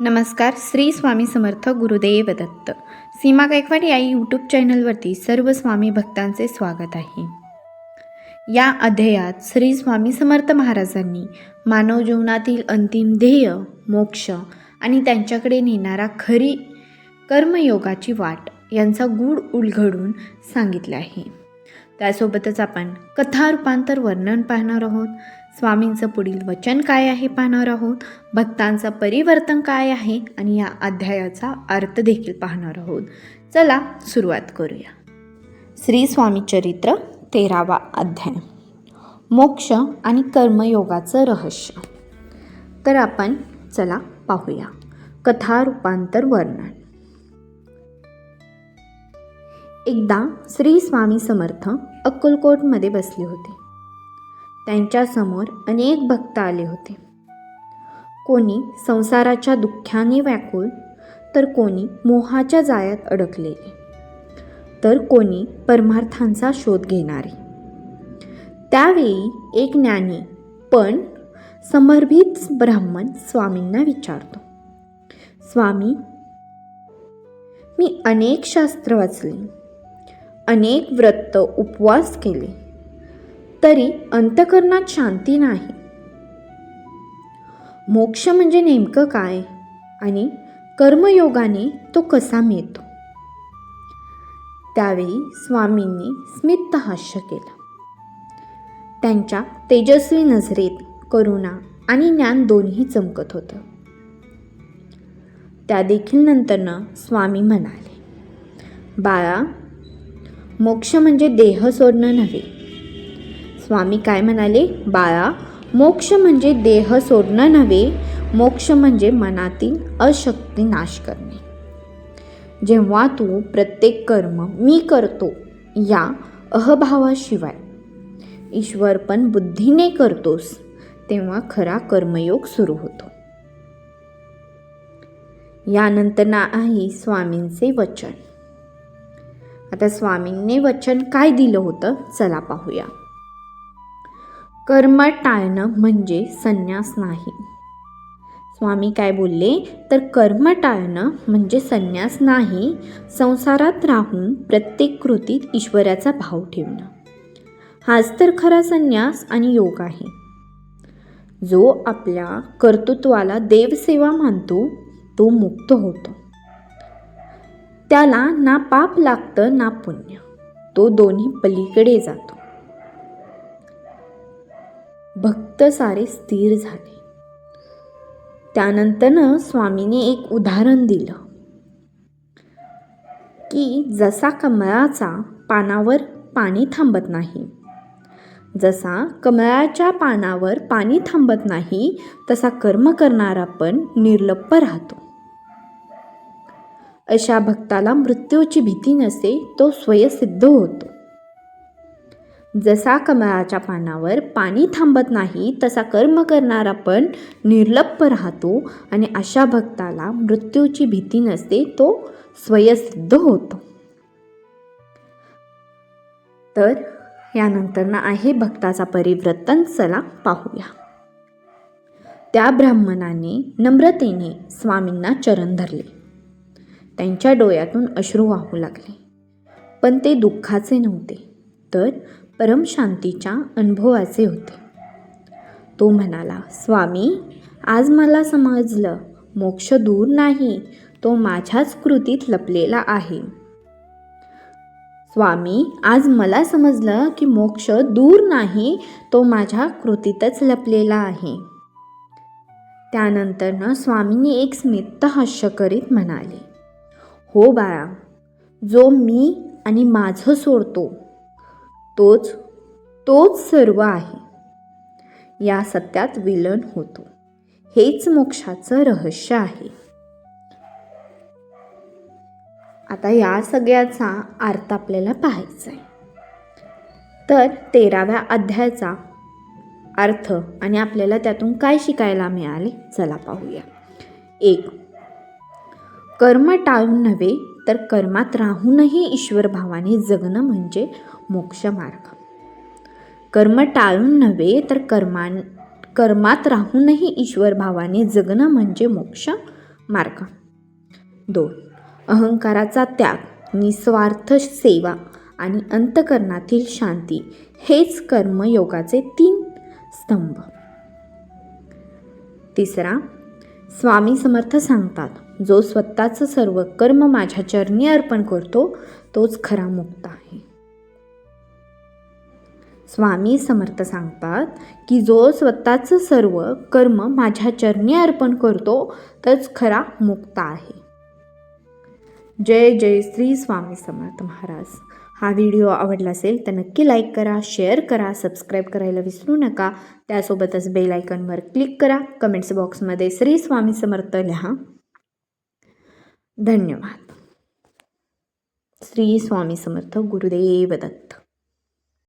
नमस्कार श्री स्वामी समर्थ गुरुदेव दत्त. सीमा गायकवाड या यूट्यूब चॅनलवरती सर्व स्वामी भक्तांचे स्वागत आहे. या अध्यायात श्री स्वामी समर्थ महाराजांनी मानव जीवनातील अंतिम ध्येय मोक्ष आणि त्यांच्याकडे नेणारा खरी कर्मयोगाची वाट यांचा गूढ उलघडून सांगितले आहे. त्यासोबतच आपण कथा रूपांतर वर्णन पाहणार आहोत. स्वामींचं पुढील वचन काय आहे पाहणार आहोत? भक्तांचं परिवर्तन काय आहे? आणि या अध्यायाचा अर्थ देखील पाहणार आहोत. चला सुरुवात करूया. श्री स्वामी चरित्र तेरावा अध्याय. मोक्ष आणि कर्मयोगाचं रहस्य. तर आपण चला पाहूया. कथा रूपांतर वर्णन. एकदा श्री स्वामी समर्थ अक्कलकोटमध्ये बसले होते. त्यांच्यासमोर अनेक भक्त आले होते. कोणी संसाराच्या दुःखाने व्याकुळ तर कोणी मोहाच्या जाळ्यात अडकलेले. तर कोणी परमार्थांचा शोध घेणारे. त्यावेळी एक ज्ञानी पण समर्भित ब्राह्मण स्वामींना विचारतो स्वामी मी अनेक शास्त्र वाचले अनेक व्रत उपवास केले तरी अंतकरणात शांती नाही. मोक्ष म्हणजे नेमकं काय? आणि कर्मयोगाने तो कसा मिळतो? त्यावेळी स्वामींनी स्मित हास्य केलं. त्यांच्या तेजस्वी नजरेत करुणा आणि ज्ञान दोन्ही चमकत होतं. त्या देखील नंतरनं स्वामी म्हणाले बाळा मोक्ष म्हणजे देह सोडणं नव्हे स्वामी काय म्हणाले? बाळा मोक्ष म्हणजे देह सोडणं नव्हे मोक्ष म्हणजे मनातील अशक्ती नाश करणे. जेव्हा तू प्रत्येक कर्म मी करतो या अहभावाशिवाय. ईश्वर पण बुद्धीने करतोस तेव्हा खरा कर्मयोग सुरू होतो. यानंतर नाही आहे स्वामींचे वचन. आता स्वामींनी वचन काय दिलं होतं? चला पाहूया. कर्म टाळणं म्हणजे संन्यास नाही. स्वामी काय बोलले? तर कर्म टाळणं म्हणजे संन्यास नाही संसारात राहून प्रत्येक कृतीत ईश्वराचा भाव ठेवणं. हाच तर खरा संन्यास आणि योग आहे. जो आपल्या कर्तृत्वाला देवसेवा मानतो तो मुक्त होतो. त्याला ना पाप लागतं ना पुण्य. तो दोन्ही पलीकडे जातो. भक्त सारे स्थिर झाले. त्यानंतरनं स्वामीने एक उदाहरण दिलं की जसा कमळाचा पानावर पाणी थांबत नाही जसा कमळाच्या पानावर पाणी थांबत नाही तसा कर्म करणारा पण निर्लप्प राहतो. अशा भक्ताला मृत्यूची भीती नसते तो स्वयसिद्ध होतो. जसा कमळाच्या पानावर पाणी थांबत नाही तसा कर्म करणारा पण निर्लप्प राहतो आणि अशा भक्ताला मृत्यूची भीती नसते तो स्वयसिद्ध होतो. तर यानंतर ना आहे भक्ताचा परिवर्तन चला पाहूया. त्या ब्राह्मणाने नम्रतेने स्वामींना चरण धरले. त्यांच्या डोळ्यातून अश्रू वाहू लागले. पण ते दुःखाचे नव्हते. तर परमशांतीच्या अनुभवाचे होते. तो म्हणाला स्वामी आज मला समजलं मोक्ष दूर नाही तो माझ्याच कृतीत लपलेला आहे. स्वामी आज मला समजलं की मोक्ष दूर नाही तो माझ्या कृतीतच लपलेला आहे. त्यानंतरनं स्वामींनी एक स्मित हास्य करीत म्हणाले हो बाळा जो मी आणि माझं सोडतो तोच तोच सर्व आहे. या सत्यात विलन होतो. हेच मोक्षाचं रहस्य आहे. आता या सगळ्याचा अर्थ आपल्याला पाहायचा आहे. तर तेराव्या अध्यायाचा अर्थ आणि आपल्याला त्यातून काय शिकायला मिळाले? चला पाहूया. एक कर्म टाळून नव्हे तर कर्मात राहूनही ईश्वर भावाने जगणं म्हणजे मोक्ष मार्ग. कर्म टाळून नव्हे तर कर्मान कर्मात राहूनही ईश्वर भावाने जगणं म्हणजे मोक्ष मार्ग. दोन अहंकाराचा त्याग निस्वार्थ सेवा आणि अंतकरणातील शांती हेच कर्मयोगाचे तीन स्तंभ. तिसरा स्वामी समर्थ सांगतात जो स्वतःचं सर्व कर्म माझ्या चरणी अर्पण करतो तोच खरा मुक्त आहे. स्वामी समर्थ सांगतात की जो स्वतःचं सर्व कर्म माझ्या चरणी अर्पण करतो तोच खरा मुक्त आहे. जय जय श्री स्वामी समर्थ महाराज. हा व्हिडिओ आवडला असेल तर नक्की लाईक करा शेअर करा सबस्क्राईब करायला विसरू नका. त्यासोबतच बेल आयकॉनवर क्लिक करा. कमेंट्स बॉक्समध्ये श्री स्वामी समर्थ लिहा. धन्यवाद श्री स्वामी समर्थ गुरुदेव दत्त